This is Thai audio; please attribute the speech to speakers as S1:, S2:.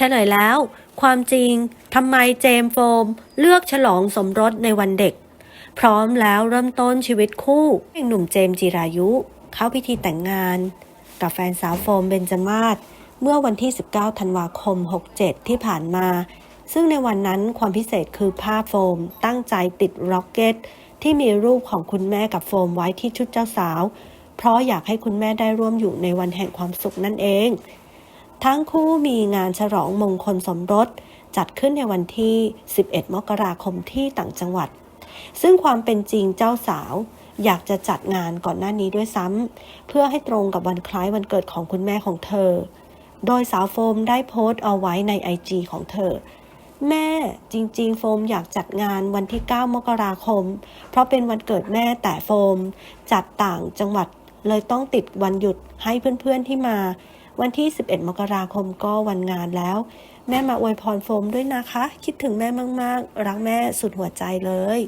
S1: เฉลยแล้ว ความจริงทำไมเจมส์โฟม เลือกฉลองสมรสในวันเด็ก พร้อมแล้วเริ่มต้นชีวิตคู่หนุ่มเจมส์จิรายุ เข้าพิธีแต่งงาน กับแฟนสาวโฟมเบนจมาศเมื่อวันที่ 19 ธันวาคม 67 ที่ผ่านมา ซึ่งในวันนั้นความพิเศษคือภาพโฟม ตั้งใจติดร็อกเก็ตที่มีรูปของคุณแม่กับโฟมไว้ที่ชุดเจ้าสาว เพราะอยากให้คุณแม่ได้ร่วมอยู่ในวันแห่งความสุขนั่นเอง ทั้งคู่มีงานฉลองมงคลสมรส จัดขึ้นในวันที่ 11 มกราคมที่ต่างจังหวัด ซึ่งความเป็นจริงเจ้าสาว อยากจะจัดงานก่อนหน้านี้ด้วยซ้ำเพื่อให้ตรงกับวันคล้ายวันเกิดของคุณแม่ของเธอ โดยสาวโฟมได้โพสต์เอาไว้ในไอจของเธอ แม่จริง ๆ โฟมอยากจัดงานวันที่ 9 มกราคม เพราะเป็นวันเกิดแม่แต่โฟม จัดต่างจังหวัดเลยต้องติดวันหยุดให้เพื่อนๆที่มา วันที่ 11 มกราคมก็วันงานแล้ว แม่มาอวยพรโฟมด้วยนะคะ คิดถึงแม่มาก ๆ รักแม่สุดหัวใจเลย